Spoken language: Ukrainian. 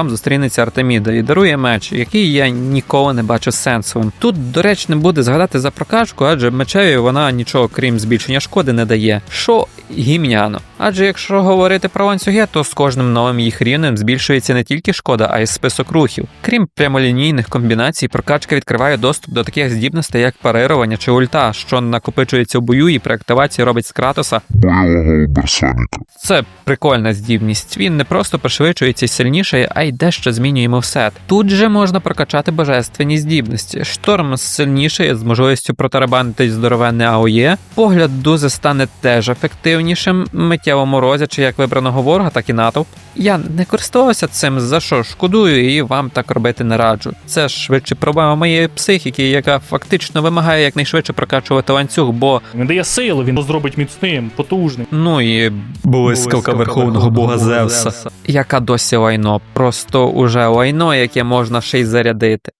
Там зустрінеться Артеміда і дарує меч, який я ніколи не бачу сенсовим. Тут, до речі, не буде згадати за прокачку, адже мечеві вона нічого крім збільшення шкоди не дає. Що гімняно. Адже якщо говорити про ланцюги, то з кожним новим їх рівнем збільшується не тільки шкода, а й список рухів. Крім прямолінійних комбінацій, прокачка відкриває доступ до таких здібностей, як парирування чи ульта, що накопичується в бою і при активації робить з Кратоса бойового це прикольна здібність. Він не просто пришвидшується сильніше, а й дещо змінює мовсет. Тут же можна прокачати божественні здібності. Шторм сильніший з можливістю протарабанити здоровенне АОЄ. Погляд дузи стане теж ефективнішим, миттєво морозячи як вибраного ворога, так і натовп. Я не користувався цим, за що шкодую, і вам так робити не раджу. Це швидше проблема моєї психіки, яка фактично вимагає якнайшвидше прокачувати ланцюг, бо Він дає сили, він зробить міцним, потужним. Ну і блискавка верховного бога Зевса, яка досі лайно, просто уже лайно, яке можна ще й зарядити.